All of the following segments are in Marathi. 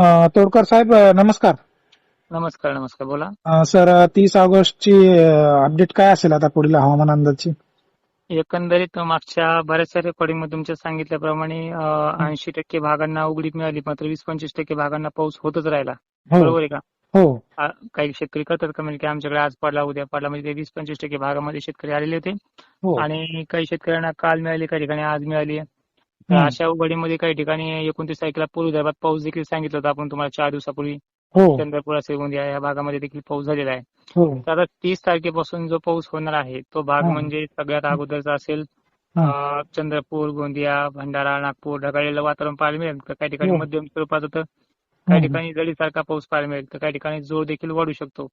तोडकर साहेब नमस्कार. नमस्कार नमस्कार बोला. सर तीस ऑगस्टची अपडेट काय असेल आता पुढील हवामान अंदाजची? एकंदरीत मागच्या बऱ्याचशा रेकॉर्डिंगमध्ये तुमच्या सांगितल्याप्रमाणे ऐंशी टक्के भागांना उघडीप मिळाली मात्र वीस पंचवीस टक्के भागांना पाऊस होतच राहिला. हो. बरोबर आहे का? हो. काही शेतकरी करतात की? आमच्याकडे आज पडला उद्या पडला म्हणजे ते वीस पंचवीस टक्के भागामध्ये शेतकरी आलेले होते. हो. आणि काही शेतकऱ्यांना काल मिळाली काही ठिकाणी आज मिळाली तर. अशा उघडीमध्ये काही ठिकाणी एकोणतीस तारखेला पूर्व विदर्भात पाऊस देखील सांगितलं होतं आपण तुम्हाला चार दिवसापूर्वी हो चंद्रपूर असेल गोंदिया या भागामध्ये देखील पाऊस झालेला आहे हो तर आता तीस तारखेपासून जो पाऊस होणार आहे तो भाग. म्हणजे सगळ्यात अगोदरचा असेल चंद्रपूर गोंदिया भंडारा नागपूर ढगाळलेलं वातावरण पाहायला मिळेल तर काही ठिकाणी हो. मध्यम स्वरूपाचं तर काही. ठिकाणी जडीसारखा पाऊस पाहायला मिळेल तर काही ठिकाणी जोर देखील वाढू शकतो?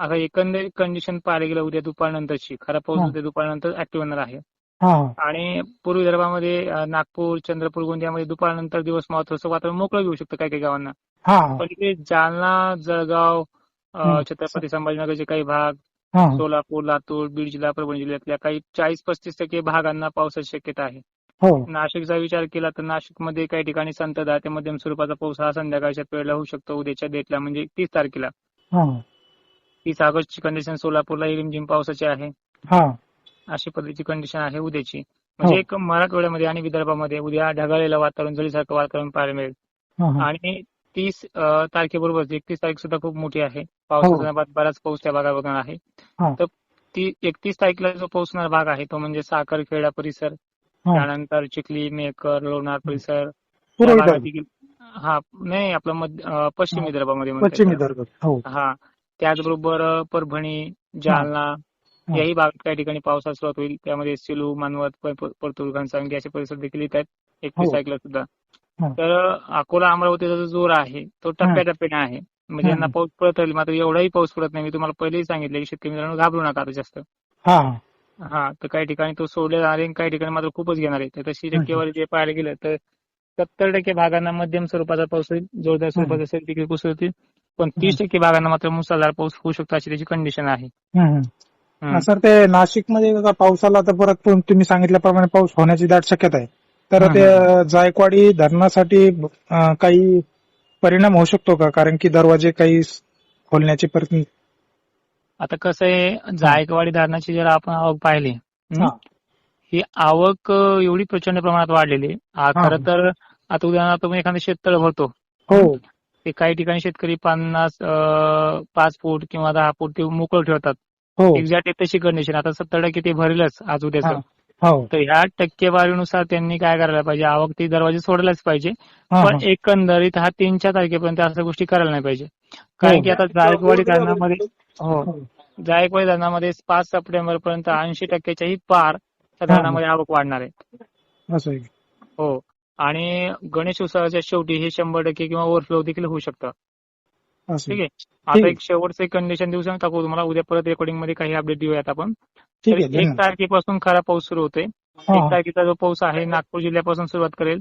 आता एकंदरीत कंडिशन पाहायला गेलं उद्या दुपारनंतरची खरा पाऊस. उद्या दुपारनंतर ऍक्टिव्ह होणार आहे आणि पूर्व विदर्भामध्ये नागपूर चंद्रपूर गोंदियामध्ये दुपारनंतर दिवस मावळतं वातावरण मोकळं घेऊ शकतं काही काही गावांना. हा. पण इथे जालना जळगाव. छत्रपती संभाजीनगरचे काही भाग सोलापूर लातूर बीड जिल्हा परभणी जिल्ह्यातल्या काही चाळीस पस्तीस टक्के भागांना पावसाची शक्यता आहे. हो. नाशिकचा विचार केला तर नाशिकमध्ये काही ठिकाणी संततधार ते मध्यम स्वरूपाचा पाऊस हा संध्याकाळच्या वेळेला होऊ शकतो उद्याच्या डेटला म्हणजे तीस तारखेला. हा. तीस ऑगस्टची कंडिशन सोलापूरला रिमझिम पावसाची आहे. अशी पद्धतीची कंडिशन आहे उद्याची म्हणजे हो. एक मराठवाड्यामध्ये आणि विदर्भामध्ये उद्या ढगाळलेलं वातावरण जळीसारखं वातावरण पाहायला मिळेल हा, हा. आणि तीस तारखेबरोबर एकतीस तारीख सुद्धा खूप मोठी आहे पावसाचा बराच पाऊस त्या भागावर आहे हा. तर ती एकतीस तारखेला जो पाऊसणार भाग आहे तो म्हणजे साखरखेडा परिसर हा. त्यानंतर चिखली मेकर लोणार परिसर हा नाही आपलं पश्चिम हा. विदर्भामध्ये हो हा त्याचबरोबर परभणी जालना हा. याही भागात काही ठिकाणी पावसाला सुरुवात होईल. त्यामध्ये सेलू मानवत परतूर घनसावंगी असे परिसर देखील येत आहेत एकतीस हो. तारखेला सुद्धा. हा. तर अकोला अमरावतीचा जो जोर आहे तो टप्प्याटप्प्याने आहे. म्हणजे. यांना पाऊस पडत राहील मात्र एवढाही पाऊस पडत नाही मी तुम्हाला पहिलेही सांगितलं की शेतकरी मित्रांनो घाबरू नका आता जास्त. हा. तर काही ठिकाणी तो आहे आणि काही ठिकाणी मात्र खूपच घेणार आहे. तर तशी टक्केवारी जे पाहायला गेलं तर सत्तर टक्के भागांना मध्यम स्वरूपाचा पाऊस होईल. जोरदार स्वरूपात असेल तिकडे कोसळतील पण तीस टक्के भागांना मात्र मुसळधार पाऊस होऊ शकतो अशी त्याची कंडिशन आहे. सर ते नाशिकमध्ये आला तर परत तुम्ही सांगितल्याप्रमाणे पाऊस होण्याची दाट शक्यता आहे. तर ते जायकवाडी धरणासाठी काही परिणाम होऊ शकतो का? कारण की दरवाजे काही खोलण्याची प्रयत्न आता कसं आहे जायकवाडी धरणाची जर आपण आवक पाहिली हं? आवक एवढी प्रचंड प्रमाणात वाढलेली. खरं तर आता उदाहरणार्थ तुम्ही एखादं शेततळ भरतो. हो. ते काही ठिकाणी शेतकरी पन्नास पाच फूट किंवा दहा फूट ते मोकळं ठेवतात. हो. एक्झॅक्ट तशी कंडिशन आता सत्तर टक्के ते भरेलच आज उद्याचं. हा. हो. तर ह्या टक्केवारीनुसार त्यांनी काय करायला पाहिजे? आवक ती दरवाजे सोडायलाच पाहिजे. हा, पण हा. एकंदरीत हा तीनच्या तारखेपर्यंत अशा गोष्टी करायला नाही पाहिजे. कारण की आता जायकवाडी धरणामध्ये हो. हो. जायकवाडी धरणामध्ये पाच सप्टेंबर पर्यंत ऐंशी टक्क्याच्याही पार त्या हा. धरणामध्ये आवक वाढणार आहे. असं आहे. हो. आणि गणेश उत्सवाच्या शेवटी हे शंभर टक्के किंवा ओव्हरफ्लो देखील होऊ शकतं. ठीक आहे. आता. एक शेवटचं कंडिशन देऊ सांगता. का तुम्हाला. उद्या परत रेकॉर्डिंगमध्ये काही अपडेट देऊयात आपण. ठीक तर आहे एक. तारखेपासून खरा पाऊस सुरू होतोय. हा, एक तारखेचा जो पाऊस आहे नागपूर जिल्ह्यापासून सुरुवात करेल.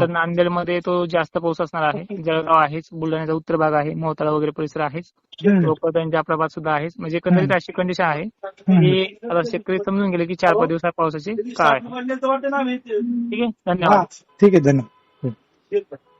तर नांदेडमध्ये तो जास्त पाऊस असणार आहे. जळगाव आहेच. बुलढाण्याचा उत्तर भाग आहे. मोहोताळा वगैरे परिसर आहेच. हम्म. लोकल जाफराबाद सुद्धा आहेच. म्हणजे एकंदरीत अशी कंडिशन आहे. की आता शेतकरी समजून गेले की चार पाच दिवसात पावसाची काळ आहे. ठीक आहे. धन्यवाद. ठीक आहे धन्यवाद. ठीक आहे.